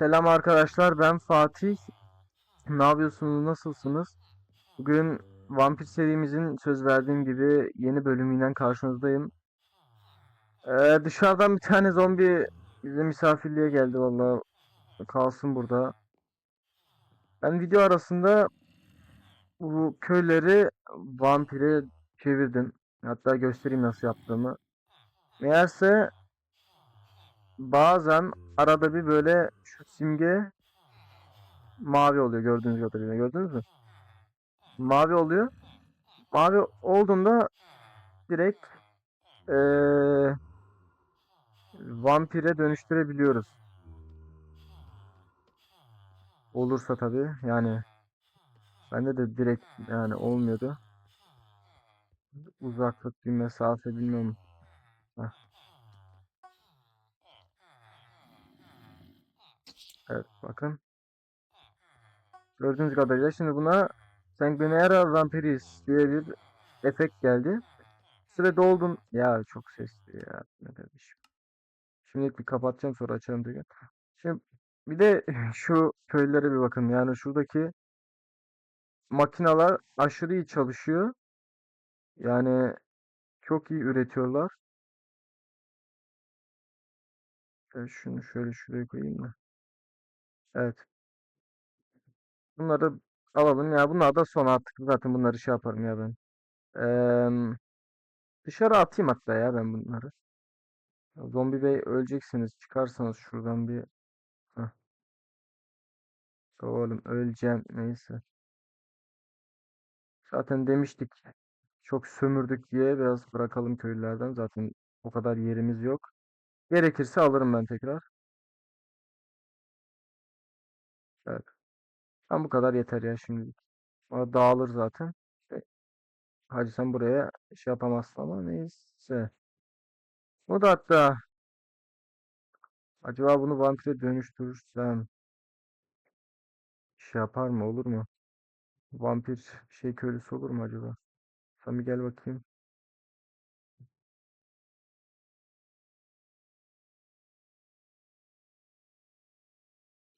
Selam arkadaşlar ben Fatih. Ne yapıyorsunuz? Nasılsınız? Bugün Vampir serimizin söz verdiğim gibi yeni bölümüyle karşınızdayım. Ee, dışarıdan bir tane zombi bize misafirliğe geldi vallahi. Kalsın burada. Ben video arasında bu köyleri vampire çevirdim. Hatta göstereyim nasıl yaptığımı. Meğerse bazen arada bir böyle şu simge mavi oluyor gördüğünüz kadarıyla. Gördünüz mü? Mavi oluyor. Mavi olduğunda direkt eee vampire dönüştürebiliyoruz. Olursa tabii yani bende de direkt yani olmuyordu. Uzaklık bir mesafe bilmiyorum. Heh. Evet bakın. Gördüğünüz kadarıyla şimdi buna Sanguinera Vampiris diye bir efekt geldi. Süre doldum. Ya çok sesli ya. Ne kardeşim. Şimdilik bir kapatacağım sonra açarım diye. Şimdi bir de şu köylere bir bakın. Yani şuradaki makineler aşırı iyi çalışıyor. Yani çok iyi üretiyorlar. Ben şunu şöyle şuraya koyayım mı? Evet. Bunları alalım ya. Bunlar da son artık. Zaten bunları şey yaparım ya ben. Eee, dışarı atayım hatta ya ben bunları. Zombi bey öleceksiniz. Çıkarsanız şuradan bir. Heh. Oğlum öleceğim. Neyse. Zaten demiştik. Çok sömürdük diye biraz bırakalım köylülerden. Zaten o kadar yerimiz yok. Gerekirse alırım ben tekrar. Evet. Ben bu kadar yeter ya şimdilik. O dağılır zaten. Hacı sen buraya şey yapamazsın ama neyse. Bu da hatta acaba bunu vampire dönüştürürsem şey yapar mı olur mu? Vampir şey köylüsü olur mu acaba? Bir gel bakayım.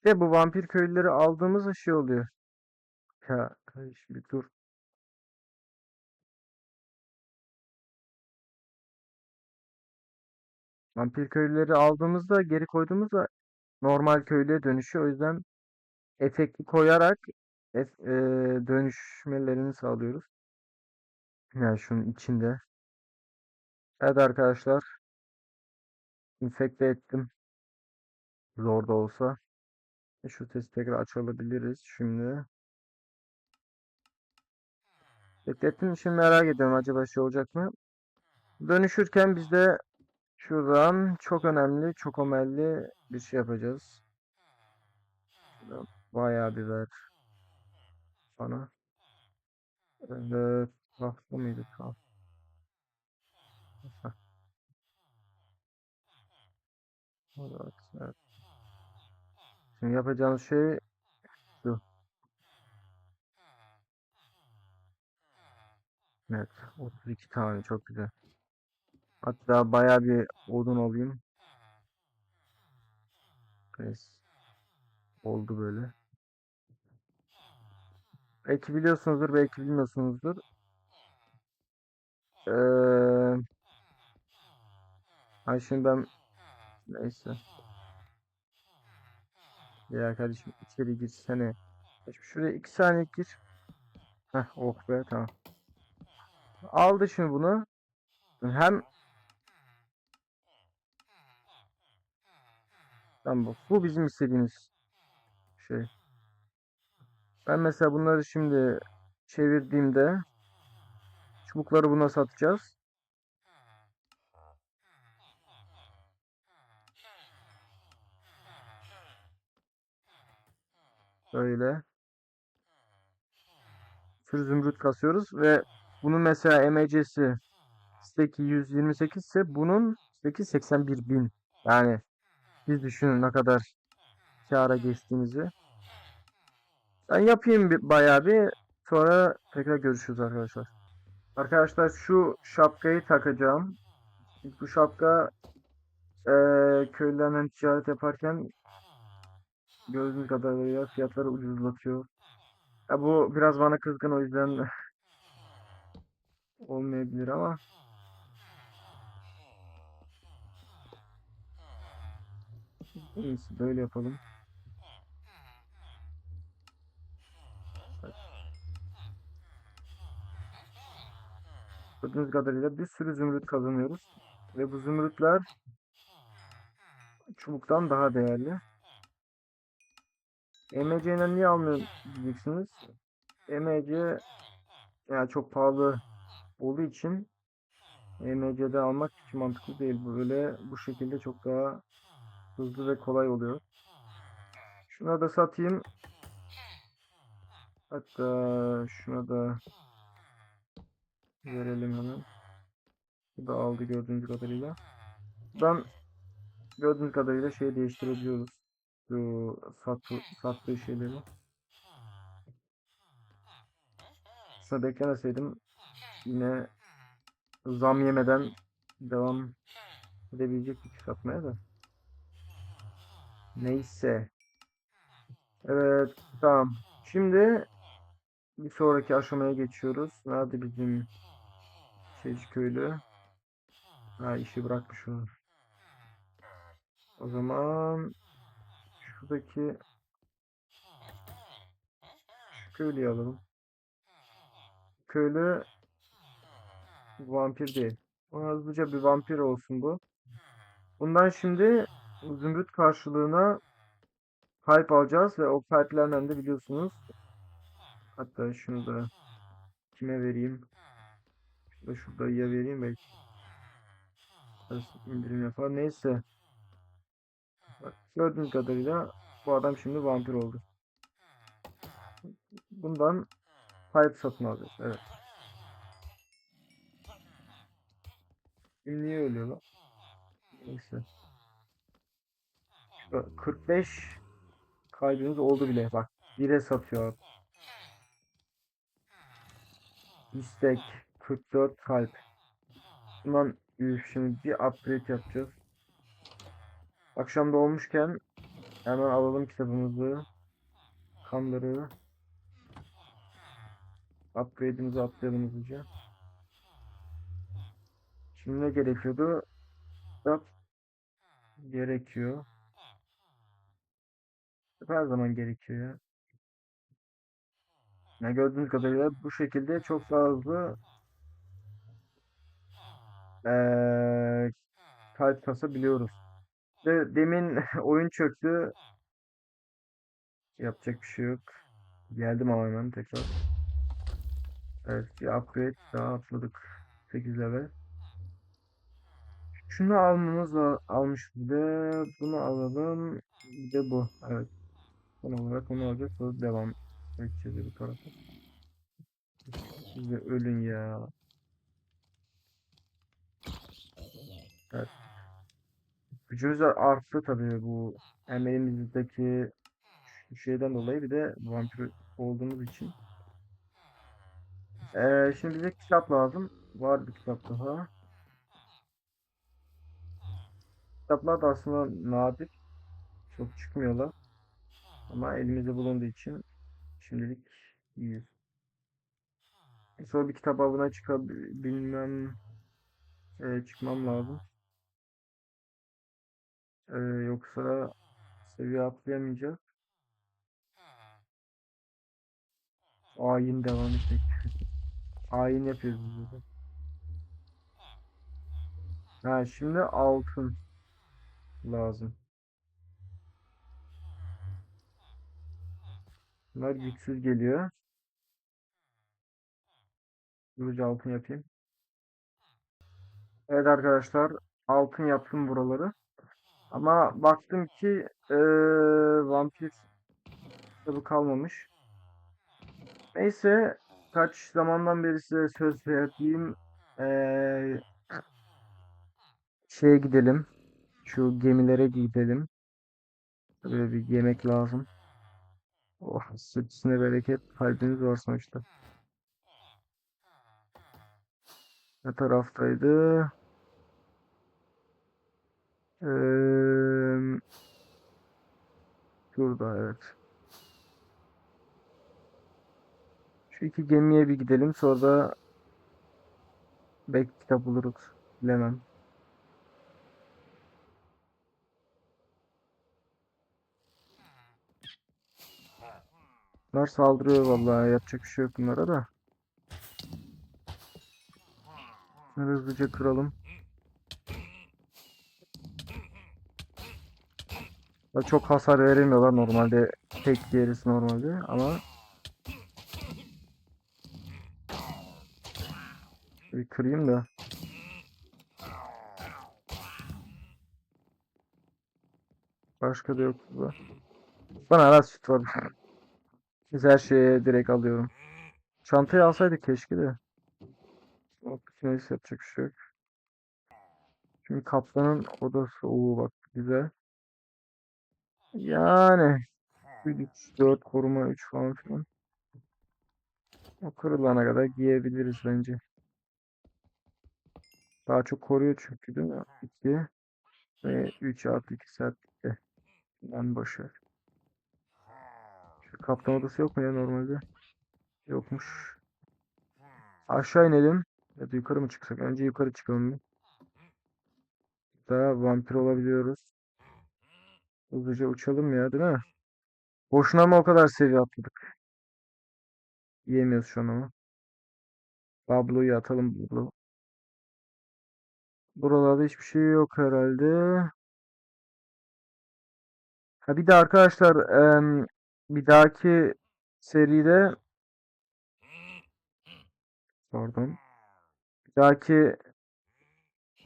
De bu vampir köylüleri aldığımız şey oluyor. Ya kardeşim bir dur. Vampir köylüleri aldığımızda geri koyduğumuzda normal köylüye dönüşüyor. O yüzden efekti koyarak e, dönüşmelerini sağlıyoruz. Yani şunun içinde. Evet arkadaşlar. infekte ettim. Zor da olsa. E, Şu testi tekrar açabiliriz şimdi. Beklettim. Şimdi merak ediyorum acaba şey olacak mı? Dönüşürken biz de şuradan çok önemli, çok omelli bir şey yapacağız. Bayağı bir ver bana. Evet, tahta mıydı? Tahta. Evet, evet. Şimdi yapacağımız şey şu. Evet, 32 tane çok güzel. Hatta bayağı bir odun alayım. Neyse. Oldu böyle. Belki biliyorsunuzdur, belki bilmiyorsunuzdur. Ee, ay şimdi ben neyse. Ya kardeşim içeri girsene. Şimdi şuraya 2 saniye gir. Heh, oh be tamam. Aldı şimdi bunu. Hem Tamam bu. Bu bizim istediğimiz şey. Ben mesela bunları şimdi çevirdiğimde çubukları buna satacağız. Böyle. Sürü zümrüt kasıyoruz ve bunun mesela MC'si steki 128 ise bunun steki 81 bin. Yani siz düşünün ne kadar kâra geçtiğinizi. Ben yapayım bir, bayağı bir sonra tekrar görüşürüz arkadaşlar. Arkadaşlar şu şapkayı takacağım. Bu şapka eee köylülerden ticaret yaparken gördüğünüz kadarıyla fiyatları ucuzlatıyor. Ya bu biraz bana kızgın o yüzden olmayabilir ama iyisi böyle yapalım. Gördüğünüz kadarıyla bir sürü zümrüt kazanıyoruz. Ve bu zümrütler çubuktan daha değerli. EMC ile niye almıyorum diyeceksiniz. EMC yani çok pahalı olduğu için EMC'de almak hiç mantıklı değil. Böyle bu şekilde çok daha hızlı ve kolay oluyor. Şuna da satayım. Hatta şuna da verelim hemen. Bu da aldı gördüğünüz kadarıyla. Ben gördüğünüz kadarıyla şey değiştirebiliyoruz. Şu satı, sattığı şeyleri. Aslında beklemeseydim yine zam yemeden devam edebilecektik satmaya da. Neyse. Evet tamam. Şimdi bir sonraki aşamaya geçiyoruz. Nerede bizim şeyci köylü? Ha işi bırakmış o. O zaman şuradaki şu köylüyü alalım. Köylü vampir değil. Ona hızlıca bir vampir olsun bu. Bundan şimdi zümrüt karşılığına kalp alacağız ve o kalplerden de biliyorsunuz. Hatta şunu da kime vereyim? Şunu da şurada ya vereyim belki. Biraz indirim yapar. Neyse. Bak, gördüğünüz kadarıyla bu adam şimdi vampir oldu. Bundan kalp satın alacağız. Evet. Şimdi niye ölüyor lan? Neyse. Şu 45 kalbimiz oldu bile. Bak 1'e satıyor. İstek 44 kalp. Bundan üf, şimdi bir upgrade yapacağız. Akşam doğmuşken hemen alalım kitabımızı. Kanları. Upgrade'imizi atlayalım hızlıca. Şimdi ne gerekiyordu? Kitap gerekiyor. Her zaman gerekiyor ya. Ne gördüğünüz kadarıyla bu şekilde çok hızlı eee kalp kasabiliyoruz. Ve demin oyun çöktü. Yapacak bir şey yok. Geldim ama hemen tekrar. Evet bir upgrade daha atladık. 8 level. Şunu almamız la- almış bir de bunu alalım. Bir de bu. Evet. Son olarak onu alacağız. Sonra devam edeceğiz bu tarafa. Siz de ölün ya. Evet. Gücümüz arttı tabii bu hem elimizdeki şeyden dolayı bir de vampir olduğumuz için. Ee, şimdi bize kitap lazım. Var bir kitap daha. Kitaplar da aslında nadir. Çok çıkmıyorlar. Ama elimizde bulunduğu için şimdilik iyiyiz. Sonra bir kitap avına çıkabilmem e, çıkmam lazım. E, yoksa seviye atlayamayacağız. Ayin devam edecek. Ayin yapıyoruz burada. Ha şimdi altın lazım. Bunlar güçsüz geliyor. Hızlıca altın yapayım. Evet arkadaşlar altın yaptım buraları. Ama baktım ki eee vampir kitabı kalmamış. Neyse kaç zamandan beri size söz verdiğim eee şeye gidelim. Şu gemilere gidelim. Böyle bir yemek lazım. Oh sütüne bereket kalbiniz var sonuçta. Ne taraftaydı? Eee Şurada evet. Şu iki gemiye bir gidelim. Sonra da belki kitap buluruz. Bilemem. Bunlar saldırıyor vallahi. Yapacak bir şey yok bunlara da. Bunları hızlıca kıralım. Çok hasar veremiyorlar normalde. Tek yeriz normalde ama bir kırayım da. Başka da yok burada. Bana az süt var. Biz her şeye direkt alıyorum. Çantayı alsaydık keşke de. Neyse yapacak bir şey yok. Şimdi kaplanın odası. Oo bak güzel. Yani 3, 4 koruma 3 falan filan. O kırılana kadar giyebiliriz bence. Daha çok koruyor çünkü değil mi? 2 ve 3 artı 2 sertlikte. Ben boşver. Şu kaptan odası yok mu ya normalde? Yokmuş. Aşağı inelim. Ya da yukarı mı çıksak? Önce yukarı çıkalım bir. Daha vampir olabiliyoruz. Hızlıca uçalım ya değil mi? Boşuna mı o kadar seviye atladık? Yiyemiyoruz şu an ama. Pablo'yu atalım Pablo. Buralarda hiçbir şey yok herhalde. Ha bir de arkadaşlar bir dahaki seride pardon. Bir dahaki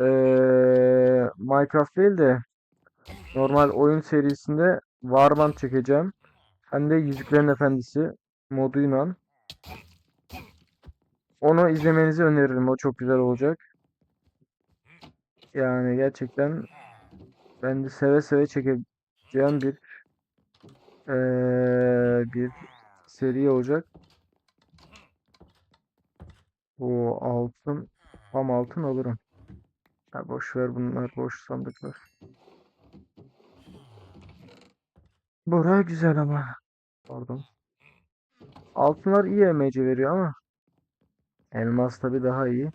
eee, Minecraft değil de normal oyun serisinde Warband çekeceğim. Hem de Yüzüklerin Efendisi moduyla. Onu izlemenizi öneririm. O çok güzel olacak. Yani gerçekten ben de seve seve çekeceğim bir eee, bir seri olacak. O altın tam altın alırım. Ha boş ver bunlar boş sandıklar. Bura güzel ama. Pardon. Altınlar iyi emece veriyor ama elmas tabi daha iyi.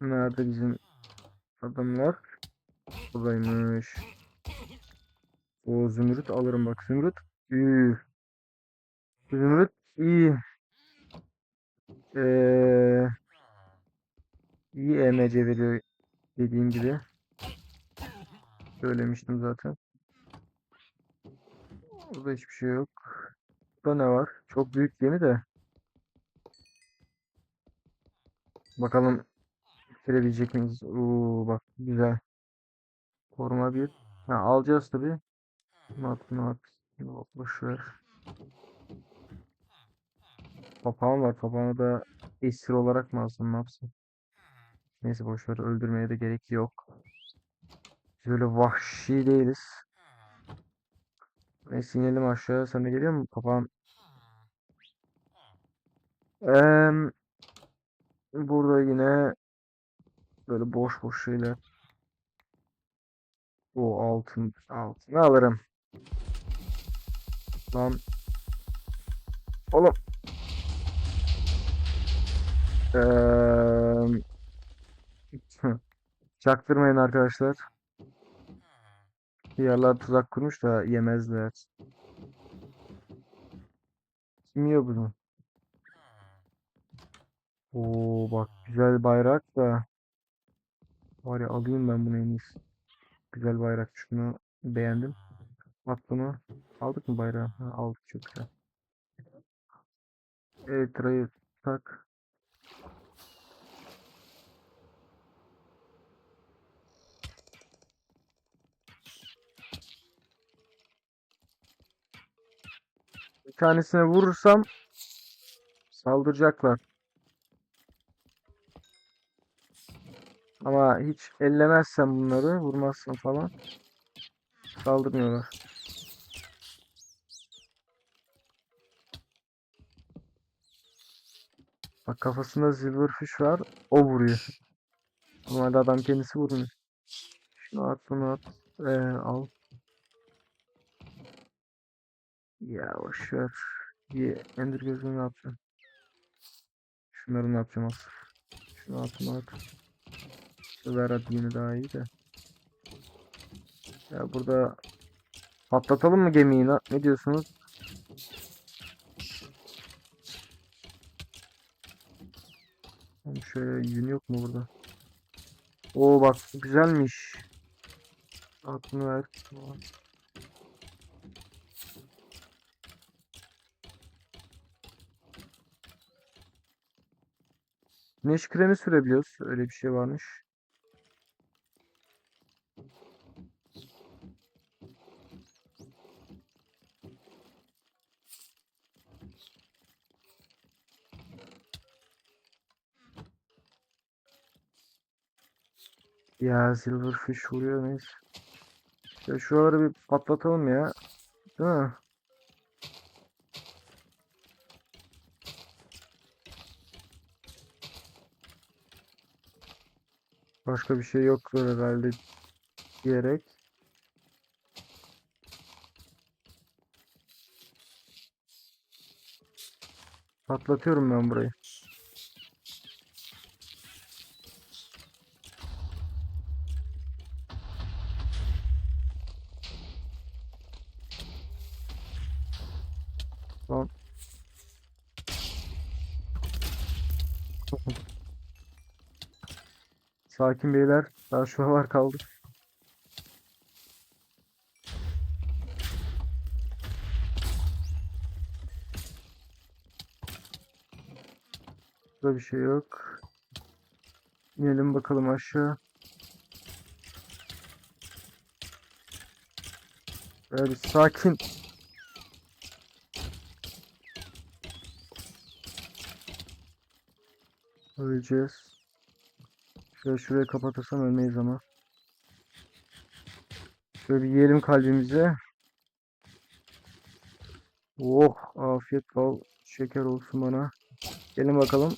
Nerede bizim adamlar? Buradaymış. O zümrüt alırım bak zümrüt. İyi. Zümrüt iyi. Ee, iyi emece veriyor dediğim gibi. Söylemiştim zaten. Burada hiçbir şey yok. Burada ne var? Çok büyük gemi de. Bakalım bitirebilecek miyiz? Oo bak güzel. Koruma bir. Ha, alacağız tabi. Mat mat. Yok boş ver. Papağan var. Papağanı da esir olarak mı alsam ne yapsam? Neyse boş ver. Öldürmeye de gerek yok. Biz öyle vahşi değiliz. Neyse inelim aşağı. Sen de geliyor musun? Papağan. Em, burada yine böyle boş boş şeyler. O altın. Altını alırım. Lan. Oğlum. Eee Çaktırmayın arkadaşlar. Yerler tuzak kurmuş da yemezler. Kim yiyor bunu? Oo bak güzel bayrak da. Var ya alayım ben bunu en iyisi. Güzel bayrak şunu beğendim. At bunu. Aldık mı bayrağı? Ha, aldık çok güzel. Evet rayı tak. Bir tanesine vurursam saldıracaklar. Ama hiç ellemezsem bunları, vurmazsam falan saldırmıyorlar. Bak kafasında silverfish var, o vuruyor. Normalde adam kendisi vurmuyor. Şunu at bunu at. Ee, al. Ya boşver. Bir ender gözünü ne yapacağım? Şunları ne yapacağım asıl? Şunu at bunu at. Ver yine daha iyi de. Ya burada patlatalım mı gemiyi? Ne, diyorsunuz? Şöyle yün yok mu burada? Oo bak güzelmiş. Bunu ver. Güneş kremi sürebiliyoruz. Öyle bir şey varmış. Ya silverfish vuruyor neyse. Ya şuraları bir patlatalım ya. Değil mi? Başka bir şey yoktur herhalde diyerek. Patlatıyorum ben burayı. Tamam. Sakin beyler. Daha şuralar kaldı. Burada bir şey yok. İnelim bakalım aşağı. Böyle sakin. Öleceğiz. Şöyle şurayı kapatırsam ölmeyiz ama. Şöyle bir yiyelim kalbimize. Oh afiyet bal şeker olsun bana. Gelin bakalım.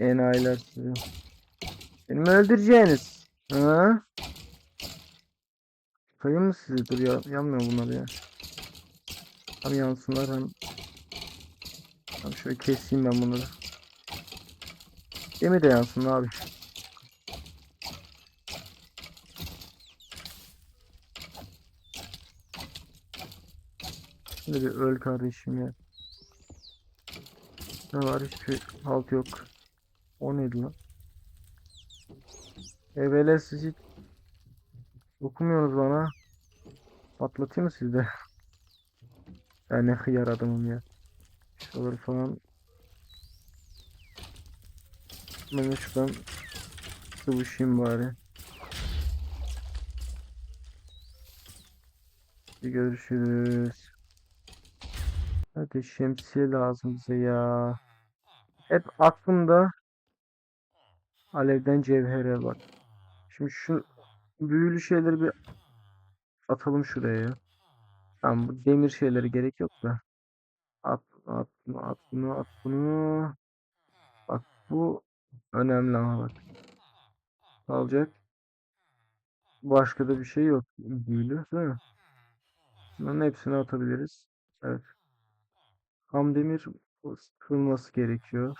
Enayiler sizi. Beni mi öldüreceğiniz? Ha? Kayın mı sizi? Dur ya, yanmıyor bunlar ya. Hem yansınlar hem... Hem şöyle keseyim ben bunları. Gemi de yansın abi. Şimdi bir öl kardeşim ya. Ne var hiçbir halt yok. O neydi lan? Evvela siz hiç okumuyorsunuz bana. Patlatayım mı sizde? Ben ne hıyar adamım ya. Şuraları falan. Ben de şuradan sıvışayım bari. Bir görüşürüz. Hadi şemsiye lazım bize ya. Hep aklımda alevden cevhere bak. Şimdi şu büyülü şeyleri bir atalım şuraya. ya. Tamam bu demir şeyleri gerek yok da. At, at bunu, at bunu, at bunu. Bak bu önemli ama bak. Alacak. Başka da bir şey yok. Büyülü değil mi? Bunların hepsini atabiliriz. Evet. Ham demir kırılması gerekiyor.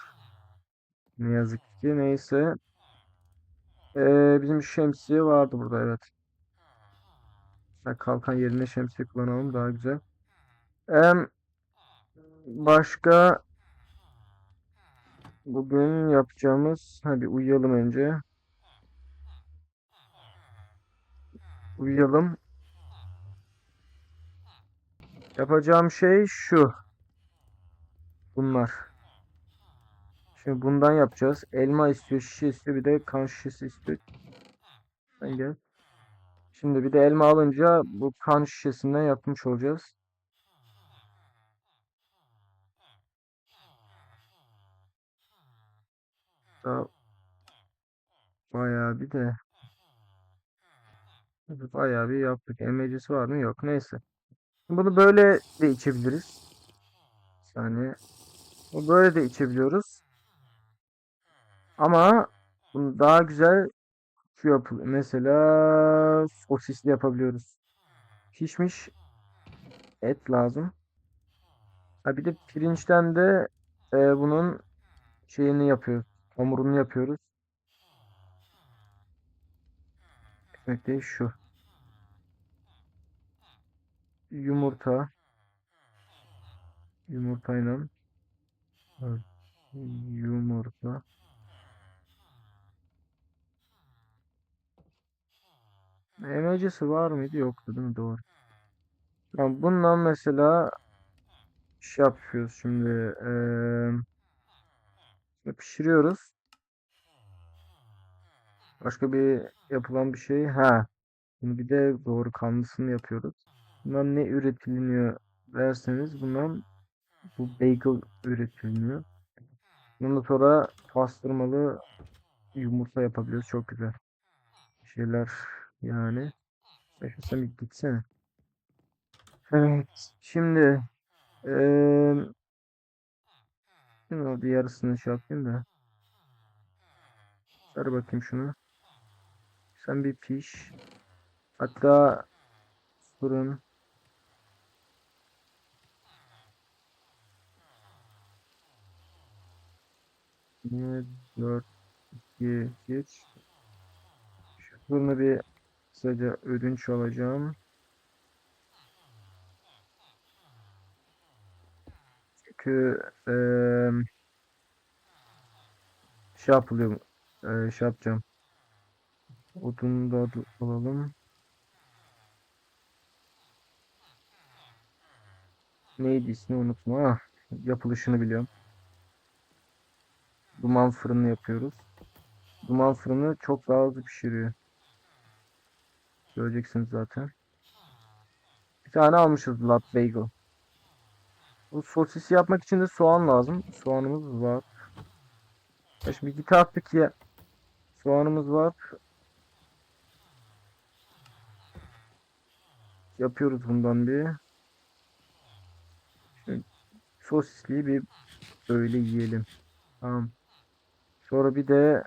Ne yazık ki. Neyse. Ee, bizim şemsiye vardı burada evet. Kalkan yerine şemsiye kullanalım daha güzel. Em, başka bugün yapacağımız hadi uyuyalım önce. Uyuyalım. Yapacağım şey şu. Bunlar. Şimdi bundan yapacağız. Elma istiyor, şişe istiyor, bir de kan şişesi istiyor. Sen gel. Şimdi bir de elma alınca bu kan şişesinden yapmış olacağız. Daha bayağı bir de bayağı bir yaptık. Emecisi var mı? Yok. Neyse. Bunu böyle de içebiliriz. Bu böyle de içebiliyoruz. Ama bunu daha güzel Şu yapı mesela sosisli yapabiliyoruz. Pişmiş et lazım. Ha bir de pirinçten de e, bunun şeyini yapıyoruz. Hamurunu yapıyoruz. Ekmek değil şu. Yumurta. Yumurtayla. Yumurta. Emecisi var mıydı? Yoktu değil mi? Doğru. Tamam, bundan mesela şey yapıyoruz şimdi. eee, pişiriyoruz. Başka bir yapılan bir şey. Ha. Bunu bir de doğru kanlısını yapıyoruz. Bundan ne üretiliyor derseniz bundan bu bagel üretiliyor. Bundan sonra pastırmalı yumurta yapabiliyoruz. Çok güzel şeyler yani. Sen bir gitsene. Evet. Şimdi eee şimdi o bir yarısını şey yapayım da. Ver bakayım şunu. Sen bir piş. Hatta fırın. Niye 4 2 geç. Fırını bir kısaca ödünç alacağım. Çünkü eee şey yapılıyor. eee, şey yapacağım. Odunu da al- alalım. Neydi ismi unutma. Ah, yapılışını biliyorum. Duman fırını yapıyoruz. Duman fırını çok daha hızlı pişiriyor. Göreceksiniz zaten. Bir tane almışız lat bagel. Bu sosisi yapmak için de soğan lazım. Soğanımız var. Ya Şimdi iki taraftık ya. Soğanımız var. Yapıyoruz bundan bir. Şimdi sosisliği bir böyle yiyelim. Tamam. Sonra bir de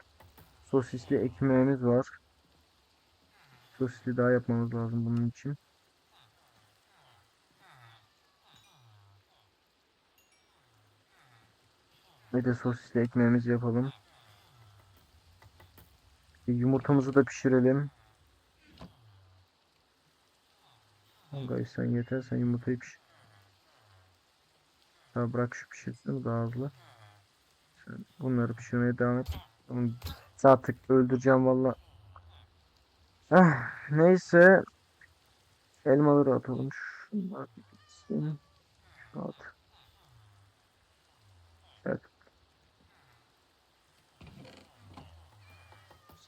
sosisli ekmeğimiz var. Sosisli daha yapmamız lazım bunun için. Bir de sosisli ekmeğimizi yapalım. Bir Yumurtamızı da pişirelim. Kanka sen yeter sen yumurtayı pişir. Ya bırak şu pişirsin daha hızlı. Bunları pişirmeye devam et. Onu Zaten öldüreceğim valla. Ah, neyse. Elmaları atalım. Şunlar. Evet.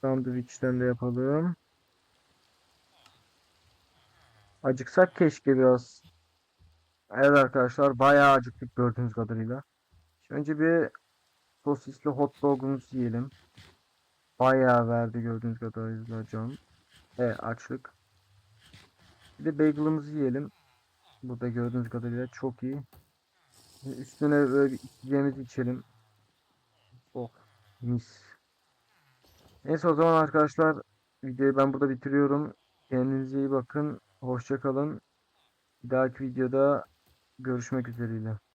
Sandviçten de yapalım. Acıksak keşke biraz. Evet arkadaşlar bayağı acıktık gördüğünüz kadarıyla. Şimdi önce bir sosisli hot dog'umuzu yiyelim. Bayağı verdi gördüğünüz kadarıyla can. Evet açlık. Bir de bagel'ımızı yiyelim. Burada gördüğünüz kadarıyla çok iyi. Üstüne böyle içeceğimizi içelim. Oh mis. Neyse o zaman arkadaşlar videoyu ben burada bitiriyorum. Kendinize iyi bakın. Hoşça kalın. Bir dahaki videoda görüşmek üzereyle.